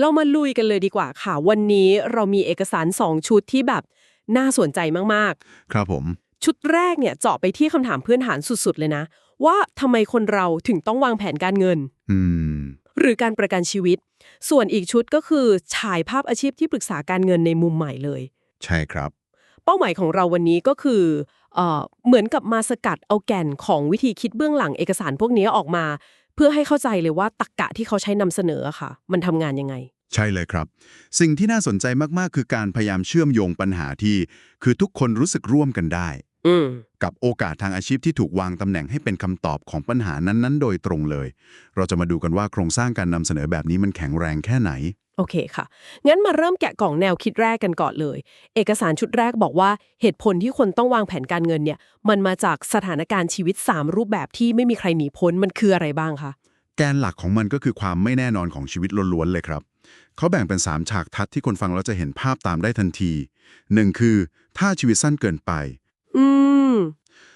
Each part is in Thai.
เรามาลุยกันเลยดีกว่าค่ะ วันนี้เรามีเอกสาร 2 ชุดที่แบบน่าสนใจมากครับผมๆชุดแรกเนี่ยเจาะไปที่คำถามพื้นฐานสุดๆ เลยนะ ว่าทำไมคนเราถึงต้องวางแผนการเงิน อืม หรือการประกันชีวิต ส่วนอีกชุดก็คือฉายภาพอาชีพที่ปรึกษาการเงินในมุมใหม่เลย ใช่ครับ เป้าหมายของเราวันนี้ก็คือเอ่อเหมือนกับมาสกัดเอาแก่นของวิธีคิดเบื้องหลังเอกสารพวกนี้ออกมา เพื่อให้เข้าใจเลยว่าตรกกะที่เขาใช้นำเสนออะค่ะ มันทำงานยังไง ใช่เลยครับ สิ่งที่น่าสนใจมากๆ คือการพยายามเชื่อมโยงปัญหาที่ คือทุกคนรู้สึกร่วมกันได้ อืม กับโอกาสทางอาชีพที่ถูกวางตำแหน่งให้เป็นคำตอบของปัญหานั้นๆ โดยตรงเลย เราจะมาดูกันว่าโครงสร้างการนำเสนอแบบนี้มันแข็งแรงแค่ไหน โอเคค่ะ งั้นมาเริ่มแกะกล่องแนวคิดแรกกันก่อนเลย เอกสารชุดแรกบอกว่าเหตุผลที่คนต้องวางแผนการเงินเนี่ย มันมาจากสถานการณ์ชีวิต 3 รูปแบบที่ไม่มีใครหนีพ้น มันคืออะไรบ้างคะ แกนหลักของมันก็คือความไม่แน่นอนของชีวิตล้วนๆเลยครับ เขาแบ่งเป็น 3 ฉากทัดที่คนฟังแล้วจะเห็นภาพตามได้ทันที 1. คือ ถ้าชีวิตสั้นเกินไป อืม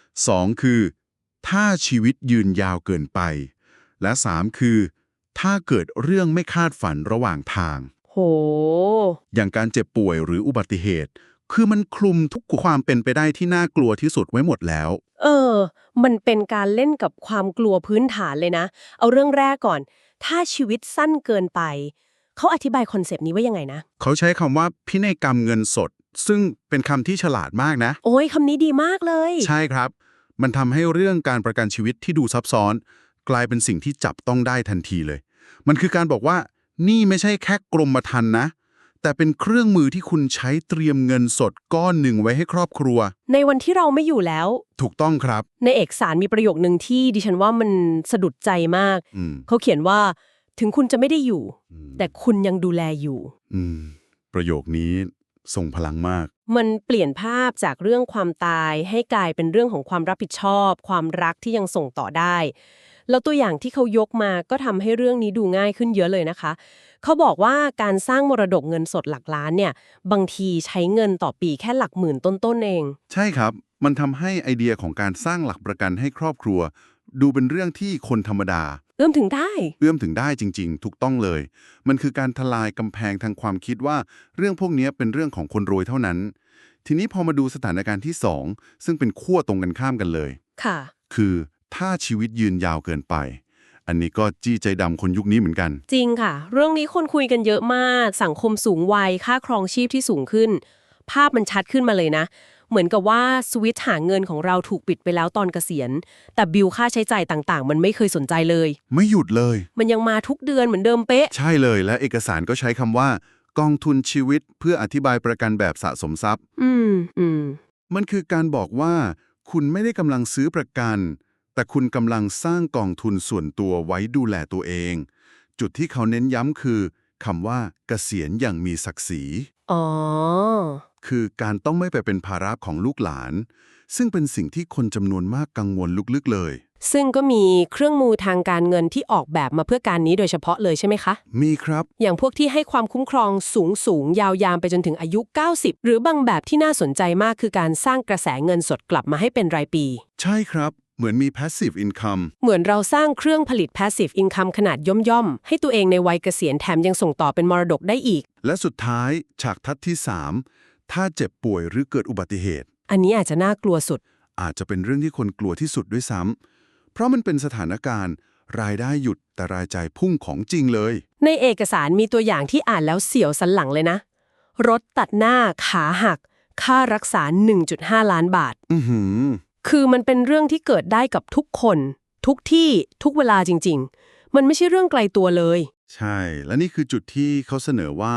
2. คือ ถ้าชีวิตยืนยาวเกินไป และ 3. คือ ถ้าเกิดเรื่องไม่คาดฝันระหว่างทาง โห อย่างการเจ็บป่วยหรืออุบัติเหตุ คือมันคลุมทุกความเป็นไปได้ที่น่ากลัวที่สุดไว้หมดแล้ว เออ มันเป็นการเล่นกับความกลัวพื้นฐานเลยนะ เอาเรื่องแรกก่อน ถ้าชีวิตสั้นเกินไป เขาอธิบายคอนเซปต์นี้ว่ายังไงนะ เขาใช้คำว่าพินัยกรรมเงินสด ซึ่งเป็นคำที่ฉลาดมากนะ โอ้ยคำนี้ดีมากเลย ใช่ครับ มันทำให้เรื่องการประกันชีวิตที่ดูซับซ้อน กลายเป็นสิ่งที่จับต้องได้ทันทีเลย มันคือการบอกว่านี่ไม่ใช่แค่กรมธรรม์นะ แต่เป็นเครื่องมือที่คุณใช้เตรียมเงินสดก้อนหนึ่งไว้ให้ครอบครัว ในวันที่เราไม่อยู่แล้ว ถูกต้องครับ ในเอกสารมีประโยคนึงที่ดิฉันว่ามันสะดุดใจมาก อืม เขาเขียนว่า ถึงคุณจะไม่ได้อยู่ อืม แต่คุณยังดูแลอยู่ อืม ประโยคนี้ส่งพลังมาก มันเปลี่ยนภาพจากเรื่องความตายให้กลายเป็นเรื่องของความรับผิดชอบ ความรักที่ยังส่งต่อได้ แล้วตัวอย่างที่เขายกมาก็ทำให้เรื่องนี้ดูง่ายขึ้นเยอะเลยนะคะ เขาบอกว่าการสร้างมรดกเงินสดหลักล้านเนี่ย บางทีใช้เงินต่อปีแค่หลักหมื่นต้นๆเอง ใช่ครับ มันทำให้ไอเดียของการสร้างหลักประกันให้ครอบครัว ดูเป็นเรื่องที่คนธรรมดา เอื้อมถึงได้ เอื้อมถึงได้จริง ๆ ถูกต้องเลย มันคือการทลายกำแพงทางความคิดว่า เรื่องพวกนี้เป็นเรื่องของคนรวยเท่านั้น ทีนี้พอมาดูสถานการณ์ที่ 2 ซึ่งเป็นขั้วตรงกันข้ามกันเลย ค่ะ คือ ถ้าชีวิตยืนยาวเกินไป อันนี้ก็จี้ใจดำคนยุคนี้เหมือนกัน จริงค่ะ เรื่องนี้คนคุยกันเยอะมาก สังคมสูงวัยค่าครองชีพที่สูงขึ้น ภาพมันชัดขึ้นมาเลยนะ เหมือนกับว่าสวิตช์หาเงินของเราถูกปิดไปแล้วตอนเกษียณ แต่บิลค่าใช้จ่ายต่างๆ มันไม่เคยสนใจเลย ไม่หยุดเลย มันยังมาทุกเดือนเหมือนเดิมเป๊ะ ใช่เลยและเอกสารก็ใช้คำว่า กองทุนชีวิตเพื่ออธิบายประกันแบบสะสมทรัพย์ อืมอืมมันคือการบอกว่า คุณไม่ได้กำลังซื้อประกัน แต่คุณกำลังสร้างกองทุนส่วนตัวไว้ดูแลตัวเอง จุดที่เขาเน้นย้ำคือคำว่าเกษียณอย่างมีศักดิ์ศรี อ๋อ คือการต้องไม่ไปเป็นภาระของลูกหลาน ซึ่งเป็นสิ่งที่คนจำนวนมากกังวลลึกๆเลย ซึ่งก็มีเครื่องมือทางการเงินที่ออกแบบมาเพื่อการนี้โดยเฉพาะเลยใช่ไหมคะ มีครับ อย่างพวกที่ให้ความคุ้มครองสูงสูงยาวยามไปจนถึงอายุ 90 หรือบางแบบที่น่าสนใจมากคือการสร้างกระแสเงินสดกลับมาให้เป็นรายปี ใช่ครับ เหมือนมี passive income เหมือนเราสร้างเครื่องผลิต passive income ขนาดย่อมๆ ให้ตัวเองในวัยเกษียณแถมยังส่งต่อเป็นมรดกได้อีก และสุดท้ายฉากทัดที่ 3 ถ้าเจ็บป่วยหรือเกิดอุบัติเหตุ อันนี้อาจจะน่ากลัวสุด อาจจะเป็นเรื่องที่คนกลัวที่สุดด้วยซ้ำเพราะมันเป็นสถานการณ์ รายได้หยุดแต่รายจ่ายพุ่งของจริงเลย ในเอกสารมีตัวอย่างที่อ่านแล้วเสียวสันหลังเลยนะ รถตัดหน้าขาหัก ค่ารักษา 1.5 ล้านบาท อือหือ คือมันเป็นเรื่องที่เกิดได้กับทุกคน ทุกที่ทุกเวลาจริง ๆ มันไม่ใช่เรื่องไกลตัวเลย ใช่ และนี่คือจุดที่เขาเสนอว่า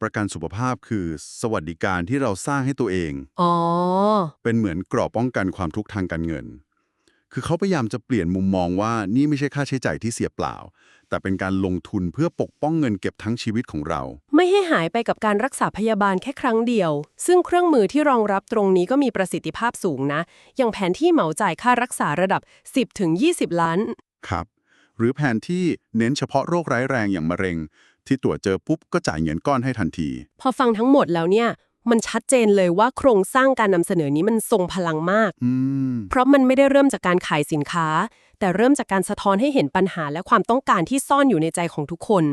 ประกันสุขภาพคือสวัสดิการที่เราสร้างให้ตัวเอง อ๋อ เป็นเหมือนกรอบป้องกันความทุกข์ทางการเงิน คือเขาพยายามจะเปลี่ยนมุมมองว่านี่ไม่ใช่ค่าใช้จ่ายที่เสียเปล่า แต่เป็นการลงทุนเพื่อปกป้องเงินเก็บทั้งชีวิตของเรา ไม่ให้หายไปกับการรักษาพยาบาลแค่ครั้งเดียว ซึ่งเครื่องมือที่รองรับตรงนี้ก็มีประสิทธิภาพสูงนะ อย่างแผนที่เหมาจ่ายค่ารักษาระดับ 10-20 ล้าน ครับ หรือแผนที่เน้นเฉพาะโรคร้ายแรงอย่างมะเร็ง ที่ตรวจเจอปุ๊บก็จ่ายเงินก้อนให้ทันที พอฟังทั้งหมดแล้วเนี่ย มันชัดเจนเลยว่าโครงสร้างการนำเสนอนี้มันทรงพลังมากอืมเพราะมันไม่ได้เริ่มจากการขายสินค้า แต่เริ่มจากการสะท้อนให้เห็นปัญหาและความต้องการที่ซ่อนอยู่ในใจของทุกคน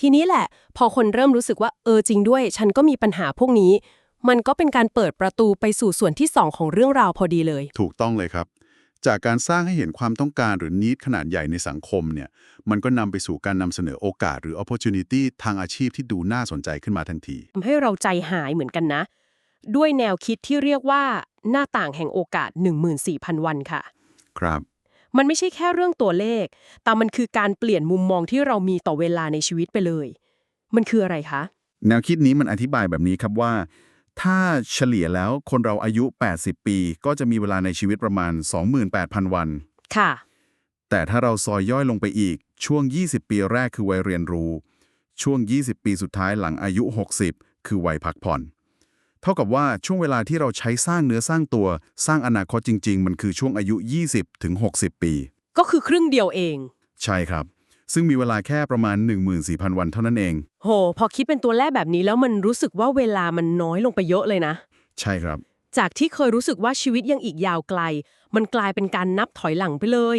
ทีนี้แหละ พอคนเริ่มรู้สึกว่าเออจริงด้วย ฉันก็มีปัญหาพวกนี้ มันก็เป็นการเปิดประตูไปสู่ส่วนที่สองของเรื่องราวพอดีเลย ถูกต้องเลยครับ จากการสร้างให้เห็นความต้องการหรือนิดขนาดใหญ่ในสังคมเนี่ยมันก็นำไปสู่การนำเสนอโอกาสหรือ opportunity ทางอาชีพที่ดูน่าสนใจขึ้นมาทันทีทำให้เราใจหายเหมือนกันนะ ด้วยแนวคิดที่เรียกว่าหน้าต่างแห่งโอกาส 14,000 วันค่ะ ครับ มันไม่ใช่แค่เรื่องตัวเลข แต่มันคือการเปลี่ยนมุมมองที่เรามีต่อเวลาในชีวิตไปเลย มันคืออะไรคะ แนวคิดนี้มันอธิบายแบบนี้ครับว่า ถ้าเฉลี่ยแล้วคนเราอายุ 80 ปี ก็จะมีเวลาในชีวิตประมาณ 28,000 วัน ค่ะ แต่ถ้าเราซอยย่อยลงไปอีกช่วง 20 ปีแรกคือวัยเรียนรู้ ช่วง 20 ปีสุดท้ายหลังอายุ 60 คือวัยพักผ่อน เท่ากับว่าช่วงเวลาที่เราใช้สร้างเนื้อสร้างตัว สร้างอนาคตจริง ๆ มันคือช่วงอายุ 20 ถึง 60 ปี ก็คือครึ่งเดียวเอง ใช่ครับ ซึ่งมีเวลาแค่ประมาณ 14,000 วันเท่านั้นเอง โห พอคิดเป็นตัวเลขแบบนี้แล้วมันรู้สึกว่าเวลามันน้อยลงไปเยอะเลยนะ ใช่ครับ จากที่เคยรู้สึกว่าชีวิตยังอีกยาวไกล มันกลายเป็นการนับถอยหลังไปเลย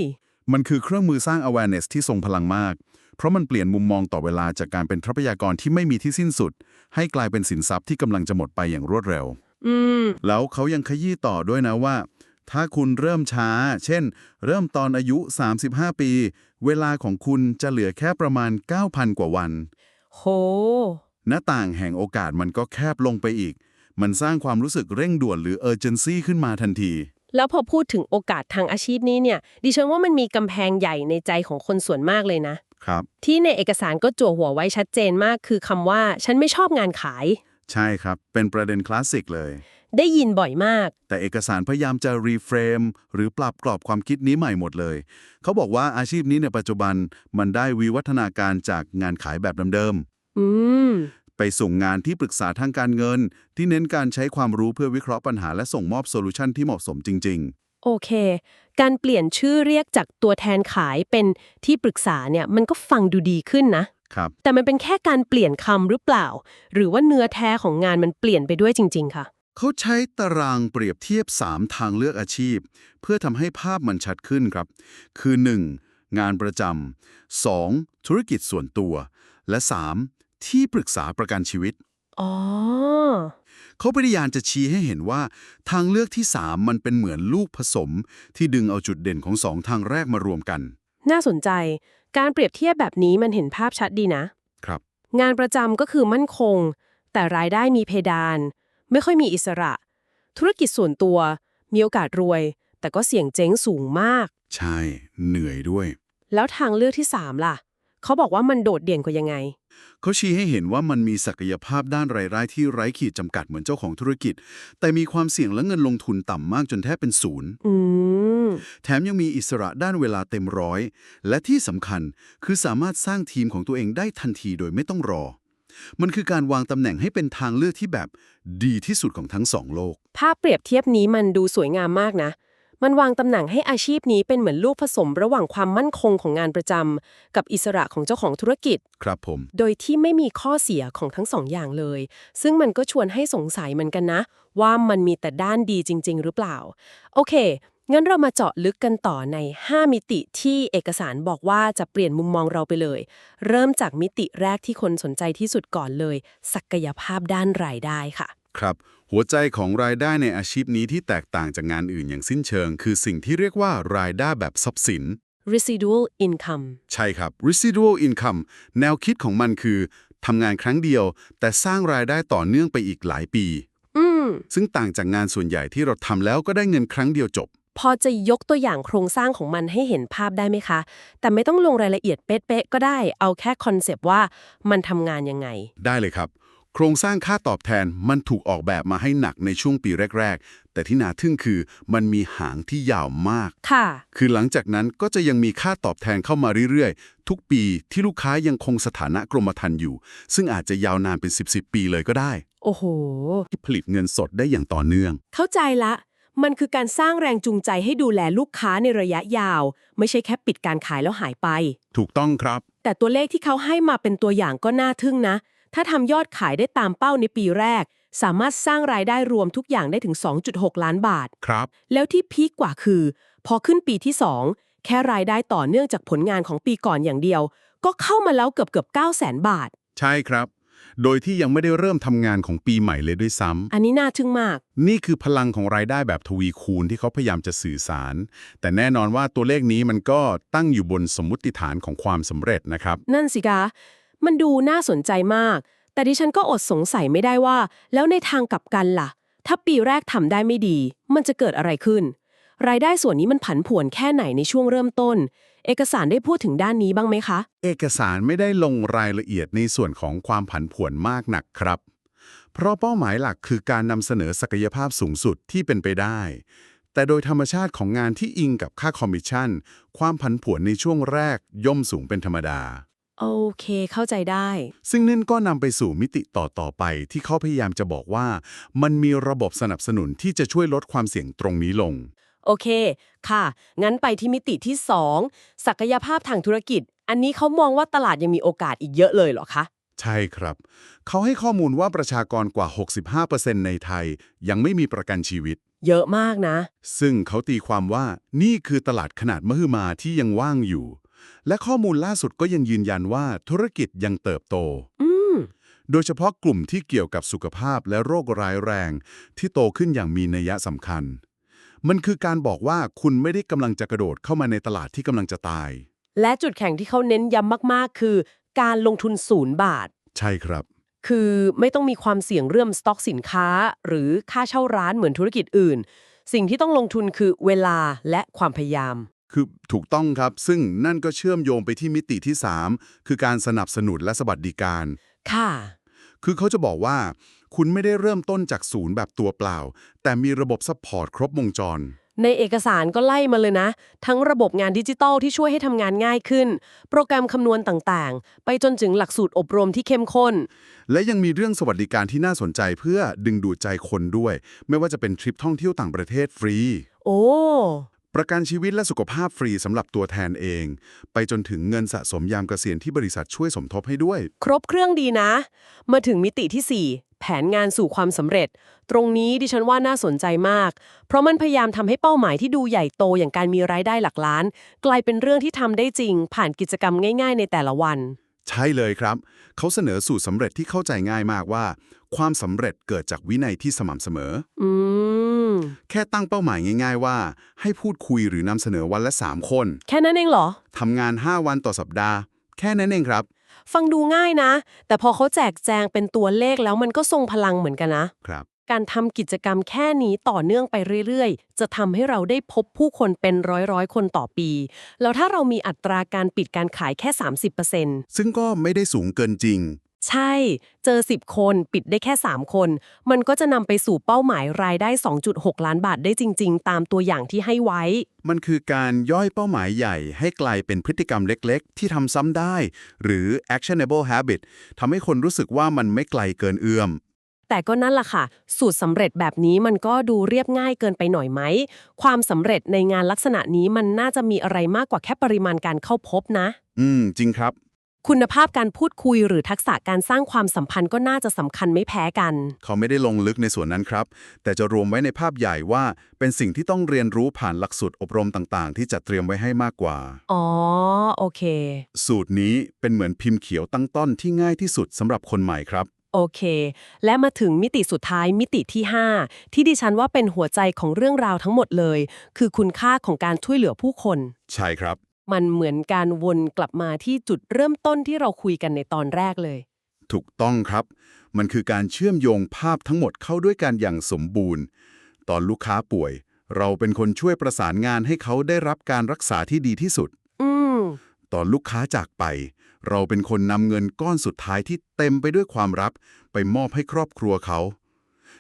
มันคือเครื่องมือสร้าง awareness ที่ทรงพลังมาก เพราะมันเปลี่ยนมุมมองต่อเวลาจากการเป็นทรัพยากรที่ไม่มีที่สิ้นสุด ให้กลายเป็นสินทรัพย์ที่กำลังจะหมดไปอย่างรวดเร็ว อืม แล้วเขายังขยี้ต่อด้วยนะว่า ถ้าคุณเริ่มช้า เช่น เริ่มตอนอายุ 35 ปี เวลาของคุณจะเหลือแค่ประมาณ 9,000 กว่าวัน โห หน้าต่างแห่งโอกาสมันก็แคบลงไปอีก มันสร้างความรู้สึกเร่งด่วนหรือ urgency ขึ้นมาทันที แล้วพอพูดถึงโอกาสทางอาชีพนี้เนี่ย ดิฉันว่ามันมีกำแพงใหญ่ในใจของคนส่วนมากเลยนะ ครับ ที่ในเอกสารก็จั่วหัวไว้ชัดเจนมาก คือคำว่า ฉันไม่ชอบงานขาย ใช่ครับ เป็นประเด็นคลาสสิกเลย ได้ยินบ่อยมาก แต่เอกสารพยายามจะรีเฟรมหรือปรับกรอบความคิดนี้ใหม่หมดเลย เขาบอกว่าอาชีพนี้ในปัจจุบันมันได้วิวัฒนาการจากงานขายแบบเดิมอืมๆไปส่งงานที่ปรึกษาทางการเงิน ที่เน้นการใช้ความรู้เพื่อวิเคราะห์ปัญหาและส่งมอบโซลูชันที่เหมาะสมจริงโอเค การเปลี่ยนชื่อเรียกจากตัวแทนขายเป็นที่ปรึกษาเนี่ยมันก็ฟังดูดีขึ้นนะๆครับ แต่มันเป็นแค่การเปลี่ยนคำหรือเปล่า หรือว่าเนื้อแท้ของงานมันเปลี่ยนไปด้วยจริง ๆ ค่ะ เขาใช้ตารางเปรียบเทียบ 3 ทางเลือกอาชีพ เพื่อทำให้ภาพมันชัดขึ้นครับ คือ 1. งานประจำ 2. ธุรกิจส่วนตัว และ 3. ที่ปรึกษาประกันชีวิต อ๋อ เขาพยายามจะชี้ให้เห็นว่า ทางเลือกที่ 3 มันเป็นเหมือนลูกผสม ที่ดึงเอาจุดเด่นของสองทางแรกมารวมกัน น่าสนใจ การเปรียบเทียบแบบนี้มันเห็นภาพชัดดีนะ ครับ งานประจำก็คือมั่นคง แต่รายได้มีเพดาน ไม่ค่อยมีอิสระ ธุรกิจส่วนตัวมีโอกาสรวย แต่ก็เสี่ยงเจ๊งสูงมาก ใช่ เหนื่อยด้วย แล้วทางเลือกที่ 3 ล่ะ เขาบอกว่ามันโดดเด่นกว่ายังไง เขาชี้ให้เห็นว่ามันมีศักยภาพด้านรายได้ที่ไร้ขีดจำกัดเหมือนเจ้าของธุรกิจ แต่มีความเสี่ยงและเงินลงทุนต่ำมากจนแทบเป็นศูนย์อืมแถมยังมีอิสระด้านเวลาเต็มร้อย และที่สำคัญคือสามารถสร้างทีมของตัวเองได้ทันทีโดยไม่ต้องรอ มันคือการวางตำแหน่งให้เป็นทางเลือกที่แบบดีที่สุดของทั้งสองโลก ภาพเปรียบเทียบนี้มันดูสวยงามมากนะ มันวางตำแหน่งให้อาชีพนี้เป็นเหมือนลูกผสมระหว่างความมั่นคงของงานประจำกับอิสระของเจ้าของธุรกิจ ครับผม โดยที่ไม่มีข้อเสียของทั้งสองอย่างเลย ซึ่งมันก็ชวนให้สงสัยเหมือนกันนะ ว่ามันมีแต่ด้านดีจริง ๆ หรือเปล่า โอเค งั้นเรามาเจาะลึกกันต่อใน 5 มิติที่เอกสารบอกว่าจะเปลี่ยนมุมมองเราไปเลย เริ่มจากมิติแรกที่คนสนใจที่สุดก่อนเลย ศักยภาพด้านรายได้ค่ะ ครับ หัวใจของรายได้ในอาชีพนี้ที่แตกต่างจากงานอื่นอย่างสิ้นเชิง คือสิ่งที่เรียกว่ารายได้แบบทรัพย์สิน residual income ใช่ครับ residual income แนวคิดของมันคือทำงานครั้งเดียว แต่สร้างรายได้ต่อเนื่องไปอีกหลายปีอืมซึ่งต่างจากงานส่วนใหญ่ที่เราทำแล้วก็ได้เงินครั้งเดียวจบ พอจะยกตัวอย่างโครงสร้างของมันให้เห็นภาพได้ไหมคะ แต่ไม่ต้องลงรายละเอียดเป๊ะๆก็ได้ เอาแค่คอนเซปต์ว่ามันทำงานยังไง ได้เลยครับ โครงสร้างค่าตอบแทนมันถูกออกแบบมาให้หนักในช่วงปีแรก ๆ แต่ที่น่าทึ่งคือมันมีหางที่ยาวมาก ค่ะ คือหลังจากนั้นก็จะยังมีค่าตอบแทนเข้ามาเรื่อยๆ ทุกปีที่ลูกค้ายังคงสถานะกรมธรรม์อยู่ ซึ่งอาจจะยาวนานเป็น 10 10ปีเลยก็ได้ โอ้โห ที่ผลิตเงินสดได้อย่างต่อเนื่อง เข้าใจละ มันคือการสร้างแรงจูงใจให้ดูแลลูกค้าในระยะยาว ไม่ใช่แค่ปิดการขายแล้วหายไป ถูกต้องครับ แต่ตัวเลขที่เขาให้มาเป็นตัวอย่างก็น่าทึ่งนะ ถ้าทำยอดขายได้ตามเป้าในปีแรก สามารถสร้างรายได้รวมทุกอย่างได้ถึง 2.6 ล้านบาท ครับ แล้วที่พีคกว่าคือ พอขึ้นปีที่ 2 แค่รายได้ต่อเนื่องจากผลงานของปีก่อนอย่างเดียว ก็เข้ามาแล้วเกือบเกือบ9 0 0 0 0 0 บาท ใช่ครับ โดยที่ยังไม่ได้เริ่มทำงานของปีใหม่เลยด้วยซ้ำ อันนี้น่าทึ่งมาก นี่คือพลังของรายได้แบบทวีคูณที่เขาพยายามจะสื่อสาร แต่แน่นอนว่าตัวเลขนี้มันก็ตั้งอยู่บนสมมุติฐานของความสำเร็จนะครับ นั่นสิคะ มันดูน่าสนใจมาก แต่ดิฉันก็อดสงสัยไม่ได้ว่า แล้วในทางกลับกันล่ะ ถ้าปีแรกทำได้ไม่ดี มันจะเกิดอะไรขึ้น รายได้ส่วนนี้มันผันผวนแค่ไหนในช่วงเริ่มต้น เอกสารได้พูดถึงด้านนี้บ้างไหมคะ เอกสารไม่ได้ลงรายละเอียดในส่วนของความผันผวนมากหนักครับ เพราะเป้าหมายหลักคือการนำเสนอศักยภาพสูงสุดที่เป็นไปได้ แต่โดยธรรมชาติของงานที่อิงกับค่าคอมมิชชั่น ความผันผวนในช่วงแรกย่อมสูงเป็นธรรมดา โอเค เข้าใจได้ ซึ่งนั่นก็นำไปสู่มิติต่อต่อไปที่เขาพยายามจะบอกว่า มันมีระบบสนับสนุนที่จะช่วยลดความเสี่ยงตรงนี้ลง โอเค ค่ะ งั้นไปที่มิติที่ 2 ศักยภาพทางธุรกิจ อันนี้เขามองว่าตลาดยังมีโอกาสอีกเยอะเลยเหรอคะ ใช่ครับ เขาให้ข้อมูลว่าประชากรกว่า 65%ในไทย ยังไม่มีประกันชีวิต เยอะมากนะ ซึ่งเขาตีความว่านี่คือตลาดขนาดมหึมาที่ยังว่างอยู่ และข้อมูลล่าสุดก็ยังยืนยันว่าธุรกิจยังเติบโตอืมโดยเฉพาะกลุ่มที่เกี่ยวกับสุขภาพและโรคร้ายแรง ที่โตขึ้นอย่างมีนัยสำคัญ มันคือการบอกว่าคุณไม่ได้กำลังจะกระโดดเข้ามาในตลาดที่กำลังจะตาย และจุดแข็งที่เขาเน้นย้ำมากๆ คือ การลงทุนศูนย์บาท ใช่ครับ คือไม่ต้องมีความเสี่ยงเรื่องสต็อกสินค้า หรือค่าเช่าร้านเหมือนธุรกิจอื่น สิ่งที่ต้องลงทุนคือเวลาและความพยายาม คือถูกต้องครับ ซึ่งนั่นก็เชื่อมโยงไปที่มิติที่ 3 คือการสนับสนุนและสวัสดิการ ค่ะ คือเขาจะบอกว่า คุณไม่ได้เริ่มต้นจากศูนย์แบบตัวเปล่า แต่มีระบบซัพพอร์ตครบวงจร ในเอกสารก็ไล่มาเลยนะ ทั้งระบบงานดิจิทัลที่ช่วยให้ทำงานง่ายขึ้น โปรแกรมคำนวณต่างๆ ไปจนถึงหลักสูตรอบรมที่เข้มข้น และยังมีเรื่องสวัสดิการที่น่าสนใจเพื่อดึงดูดใจคนด้วย ไม่ว่าจะเป็นทริปท่องเที่ยวต่างประเทศฟรี โอ้ ประกันชีวิตและสุขภาพฟรีสำหรับตัวแทนเอง ไปจนถึงเงินสะสมยามเกษียณที่บริษัทช่วยสมทบให้ด้วย ครบเครื่องดีนะ มาถึงมิติที่ 4 แผนงานสู่ความสำเร็จ ตรงนี้ดิฉันว่าน่าสนใจมาก เพราะมันพยายามทำให้เป้าหมายที่ดูใหญ่โตอย่างการมีรายได้หลักล้าน กลายเป็นเรื่องที่ทำได้จริง ผ่านกิจกรรมง่าย ๆ ในแต่ละวัน ใช่เลยครับ เขาเสนอสูตรสำเร็จที่เข้าใจง่ายมากว่า ความสำเร็จเกิดจากวินัยที่สม่ำเสมออืมแค่ตั้งเป้าหมายง่าย ๆ ว่า ให้พูดคุยหรือนำเสนอวันละ 3 คนแค่นั้นเองเหรอ ทำงาน 5 วันต่อสัปดาห์ แค่นั้นเองครับ ฟังดูง่ายนะ แต่พอเขาแจกแจงเป็นตัวเลขแล้วมันก็ทรงพลังเหมือนกันนะครับ การทำกิจกรรมแค่นี้ต่อเนื่องไปเรื่อยๆ จะทำให้เราได้พบผู้คนเป็นร้อยๆ คนต่อปี แล้วถ้าเรามีอัตราการปิดการขายแค่ 30%ซึ่งก็ไม่ได้สูงเกินจริง ใช่ เจอ 10 คนปิดได้แค่ 3 คน มันก็จะนำไปสู่เป้าหมายรายได้ 2.6 ล้านบาทได้จริง ๆ ตามตัวอย่างที่ให้ไว้ มันคือการย่อยเป้าหมายใหญ่ ให้กลายเป็นพฤติกรรมเล็กๆ ที่ทำซ้ำได้ หรือ actionable habit ทำให้คนรู้สึกว่ามันไม่ไกลเกินเอื้อม แต่ก็นั่นล่ะค่ะ สูตรสำเร็จแบบนี้มันก็ดูเรียบง่ายเกินไปหน่อยไหม ความสำเร็จในงานลักษณะนี้มันน่าจะมีอะไรมากกว่าแค่ปริมาณการเข้าพบนะ อืม จริงครับ คุณภาพการพูดคุยหรือทักษะการสร้างความสัมพันธ์ก็น่าจะสำคัญไม่แพ้กัน เขาไม่ได้ลงลึกในส่วนนั้นครับ แต่จะรวมไว้ในภาพใหญ่ว่าเป็นสิ่งที่ต้องเรียนรู้ผ่านหลักสูตรอบรมต่างๆ ที่จัดเตรียมไว้ให้มากกว่า อ๋อ โอเค สูตรนี้เป็นเหมือนพิมพ์เขียวตั้งต้นที่ง่ายที่สุดสำหรับคนใหม่ครับ โอเค และมาถึงมิติสุดท้ายมิติที่ 5 ที่ดิฉันว่าเป็นหัวใจของเรื่องราวทั้งหมดเลย คือคุณค่าของการช่วยเหลือผู้คน ใช่ครับ มันเหมือนการวนกลับมาที่จุดเริ่มต้นที่เราคุยกันในตอนแรกเลย ถูกต้องครับ มันคือการเชื่อมโยงภาพทั้งหมดเข้าด้วยกันอย่างสมบูรณ์ ตอนลูกค้าป่วย เราเป็นคนช่วยประสานงานให้เขาได้รับการรักษาที่ดีที่สุด อืมตอนลูกค้าจากไป เราเป็นคนนำเงินก้อนสุดท้ายที่เต็มไปด้วยความรักไปมอบให้ครอบครัวเขา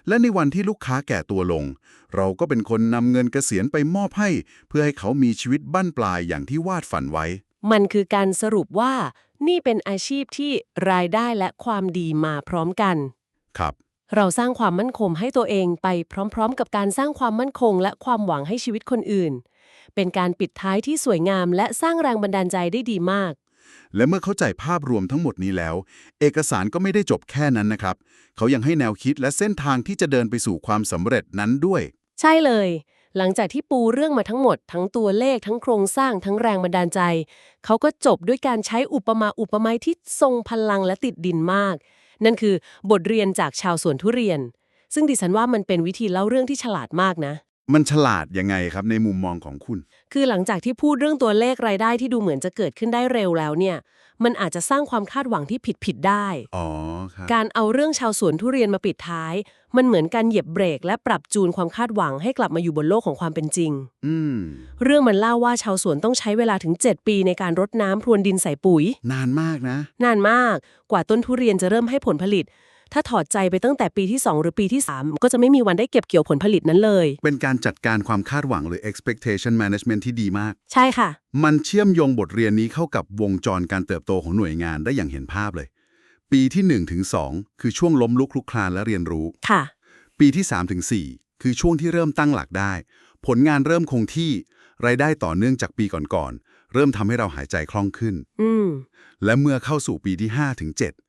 และในวันที่ลูกค้าแก่ตัวลง เราก็เป็นคนนำเงินเกษียณไปมอบให้ เพื่อให้เขามีชีวิตบั้นปลายอย่างที่วาดฝันไว้ มันคือการสรุปว่านี่เป็นอาชีพที่รายได้และความดีมาพร้อมกัน ครับ เราสร้างความมั่นคงให้ตัวเองไปพร้อม ๆ กับการสร้างความมั่นคง และความหวังให้ชีวิตคนอื่น เป็นการปิดท้ายที่สวยงามและสร้างแรงบันดาลใจได้ดีมาก และเมื่อเข้าใจภาพรวมทั้งหมดนี้แล้ว เอกสารก็ไม่ได้จบแค่นั้นนะครับ เขายังให้แนวคิดและเส้นทางที่จะเดินไปสู่ความสำเร็จนั้นด้วย ใช่เลย หลังจากที่ปูเรื่องมาทั้งหมด ทั้งตัวเลขทั้งโครงสร้างทั้งแรงบันดาลใจ เขาก็จบด้วยการใช้อุปมาอุปไมยที่ทรงพลังและติดดินมาก นั่นคือบทเรียนจากชาวสวนทุเรียน ซึ่งดิฉันว่ามันเป็นวิธีเล่าเรื่องที่ฉลาดมากนะ มันฉลาดยังไงครับในมุมมองของคุณ คือหลังจากที่พูดเรื่องตัวเลขรายได้ที่ดูเหมือนจะเกิดขึ้นได้เร็วแล้วเนี่ย มันอาจจะสร้างความคาดหวังที่ผิดผิดๆได้ อ๋อครับ การเอาเรื่องชาวสวนทุเรียนมาปิดท้าย มันเหมือนการเหยียบเบรก และปรับจูนความคาดหวังให้กลับมาอยู่บนโลกของความเป็นจริง อืม เรื่องมันเล่าว่าชาวสวนต้องใช้เวลาถึง 7 ปีในการรดน้ำพรวนดินใส่ปุ๋ย นานมากนะ นานมาก กว่าต้นทุเรียนจะเริ่มให้ผลผลิต ถ้าถอดใจไปตั้งแต่ปีที่ 2 หรือปีที่ 3 ก็จะไม่มีวันได้เก็บเกี่ยวผลผลิตนั้นเลย เป็นการจัดการความคาดหวังหรือ expectation management ที่ดีมาก ใช่ค่ะ มันเชื่อมโยงบทเรียนนี้เข้ากับวงจรการเติบโตของหน่วยงานได้อย่างเห็นภาพเลย ปีที่1ถึง2คือช่วงล้มลุกคลุกคลานและเรียนรู้ค่ะ ปีที่3ถึง4คือช่วงที่เริ่มตั้งหลักได้ ผลงานเริ่มคงที่รายได้ต่อเนื่องจากปีก่อนๆเริ่มทำให้เราหายใจคล่องขึ้นอืมและเมื่อเข้าสู่ปีที่5ถึง7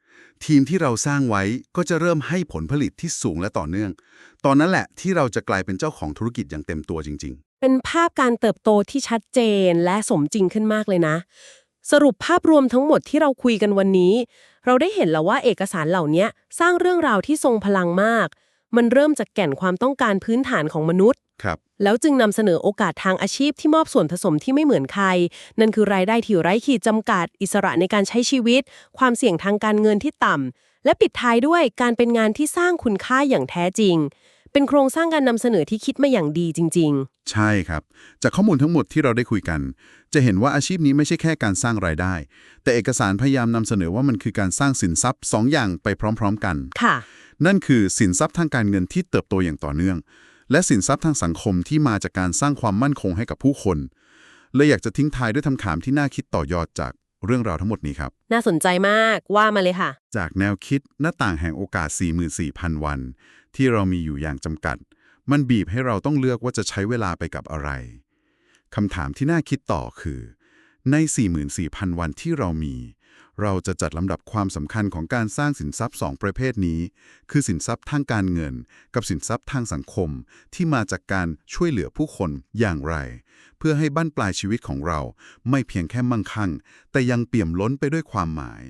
ทีมที่เราสร้างไว้ก็จะเริ่มให้ผลผลิตที่สูงและต่อเนื่อง ตอนนั้นแหละที่เราจะกลายเป็นเจ้าของธุรกิจอย่างเต็มตัวจริงเป็นภาพการเติบโตที่ชัดเจนและสมจริงขึ้นมากเลยนะ สรุปภาพรวมทั้งหมดที่เราคุยกันวันนี้ เราได้เห็นแล้วว่าเอกสารเหล่านี้สร้างเรื่องราวที่ทรงพลังมาก มันเริ่มจากแก่นความต้องการพื้นฐานของมนุษย์ๆครับ แล้วจึงนำเสนอโอกาสทางอาชีพที่มอบส่วนผสมที่ไม่เหมือนใคร นั่นคือรายได้ที่ไร้ขีดจำกัด อิสระในการใช้ชีวิต ความเสี่ยงทางการเงินที่ต่ำและปิดท้ายด้วยการเป็นงานที่สร้างคุณค่าอย่างแท้จริง เป็นโครงสร้างการนำเสนอที่คิดมาอย่างดีจริงใช่ครับ จากข้อมูลทั้งหมดที่เราได้คุยกัน จะเห็นว่าอาชีพนี้ไม่ใช่แค่การสร้างรายได้ แต่เอกสารพยายามนำเสนอว่ามันคือการสร้างสินทรัพย์สองอย่างไปพร้อม ๆ กันๆค่ะ นั่นคือสินทรัพย์ทางการเงินที่เติบโตอย่างต่อเนื่อง และสินทรัพย์ทางสังคมที่มาจากการสร้างความมั่นคงให้กับผู้คนเลยอยากจะทิ้งท้ายด้วยคำถามที่น่าคิดต่อยอดจากเรื่องราวทั้งหมดนี้ครับ น่าสนใจมากว่ามาเลยค่ะ จากแนวคิดหน้าต่างแห่งโอกาส 44,000 วัน ที่เรามีอยู่อย่างจำกัด มันบีบให้เราต้องเลือกว่าจะใช้เวลาไปกับอะไรคำถามที่น่าคิดต่อคือ ใน 44,000 วันที่เรามี เราจะจัดลำดับความสำคัญของการสร้างสินทรัพย์สองประเภทนี้ คือสินทรัพย์ทางการเงิน กับสินทรัพย์ทางสังคม ที่มาจากการช่วยเหลือผู้คนอย่างไร เพื่อให้บั้นปลายชีวิตของเราไม่เพียงแค่มั่งคั่ง แต่ยังเปี่ยมล้นไปด้วยความหมาย